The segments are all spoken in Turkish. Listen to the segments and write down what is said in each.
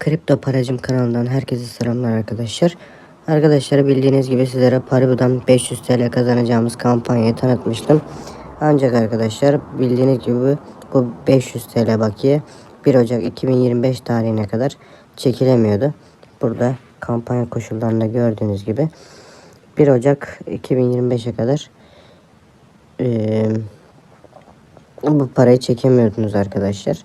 Kripto Paracım kanalından herkese selamlar arkadaşlar. Arkadaşlar bildiğiniz gibi sizlere Paribu'dan 500 TL kazanacağımız kampanyayı tanıtmıştım. Ancak arkadaşlar bildiğiniz gibi bu 500 TL bakiye 1 Ocak 2025 tarihine kadar çekilemiyordu. Burada kampanya koşullarında gördüğünüz gibi 1 Ocak 2025'e kadar eee, bu parayı çekemiyordunuz arkadaşlar.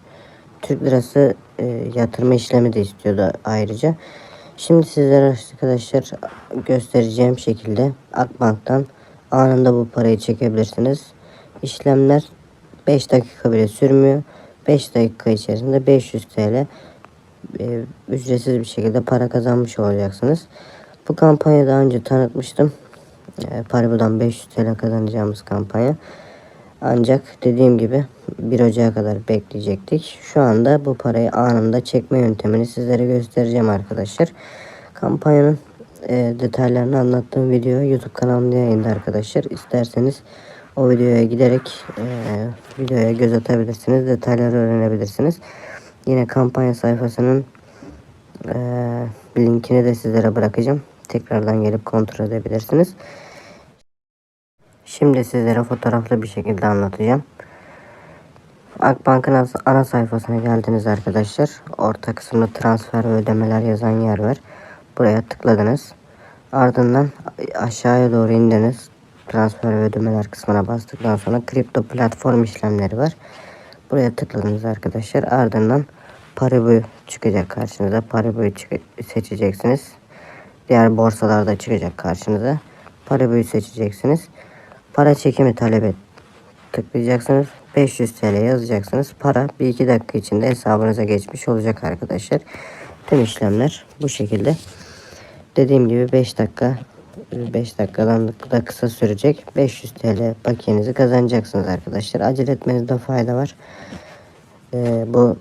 Türk lirası e, yatırma işlemi de istiyordu ayrıca. Şimdi sizlere arkadaşlar göstereceğim şekilde Akbank'tan anında bu parayı çekebilirsiniz. İşlemler 5 dakika bile sürmüyor. 5 dakika içerisinde 500 TL e, ücretsiz bir şekilde para kazanmış olacaksınız. Bu kampanyayı daha önce tanıtmıştım. E, Paribu'dan 500 TL kazanacağımız kampanya. Ancak dediğim gibi 1 Ocak'a kadar bekleyecektik. Şu anda bu parayı anında çekme yöntemini sizlere göstereceğim arkadaşlar. Kampanyanın e, detaylarını anlattığım video YouTube kanalımda yayında arkadaşlar. İsterseniz o videoya giderek e, videoya göz atabilirsiniz. Detayları öğrenebilirsiniz. Yine kampanya sayfasının e, linkini de sizlere bırakacağım. Tekrardan gelip kontrol edebilirsiniz. Şimdi sizlere fotoğraflı bir şekilde anlatacağım. Akbank'ın ana sayfasına geldiniz arkadaşlar. Orta kısımda transfer ve ödemeler yazan yer var. Buraya tıkladınız. Ardından aşağıya doğru indiniz. Transfer ve ödemeler kısmına bastıktan sonra kripto platform işlemleri var. Buraya tıkladınız arkadaşlar. Ardından Paribu çıkacak karşınıza. Paribu'yu seçeceksiniz. Diğer borsalarda çıkacak karşınıza. Paribu'yu seçeceksiniz. Para çekimi talep et. Tıklayacaksınız. 500 TL yazacaksınız. Para 1-2 dakika içinde hesabınıza geçmiş olacak arkadaşlar. Tüm işlemler bu şekilde. Dediğim gibi 5 dakika 5 dakikadan da kısa sürecek. 500 TL bakiyenizi kazanacaksınız arkadaşlar. Acele etmenizde fayda var. Ee, bu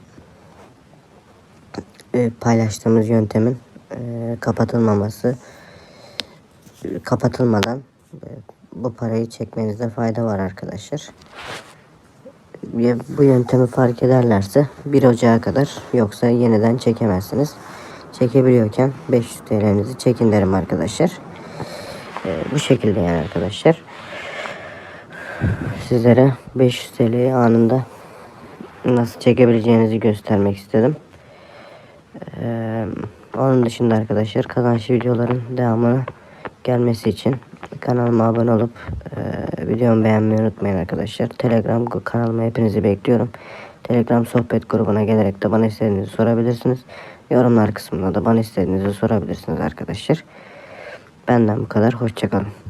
e, paylaştığımız yöntemin e, kapatılmaması kapatılmadan e, bu parayı çekmenizde fayda var arkadaşlar. Bu yöntemi fark ederlerse 1 Ocağı kadar yoksa yeniden çekemezsiniz. Çekebiliyorken 500 TL'nizi çekin derim arkadaşlar. E, bu şekilde yani arkadaşlar. Sizlere 500 TL'yi anında nasıl çekebileceğinizi göstermek istedim. Ee, onun dışında arkadaşlar kazançlı videoların devamını gelmesi için kanalıma abone olup e, videomu beğenmeyi unutmayın arkadaşlar. Telegram kanalıma hepinizi bekliyorum. Telegram sohbet grubuna gelerek de bana istediğinizi sorabilirsiniz. Yorumlar kısmında da bana istediğinizi sorabilirsiniz arkadaşlar. Benden bu kadar. Hoşçakalın.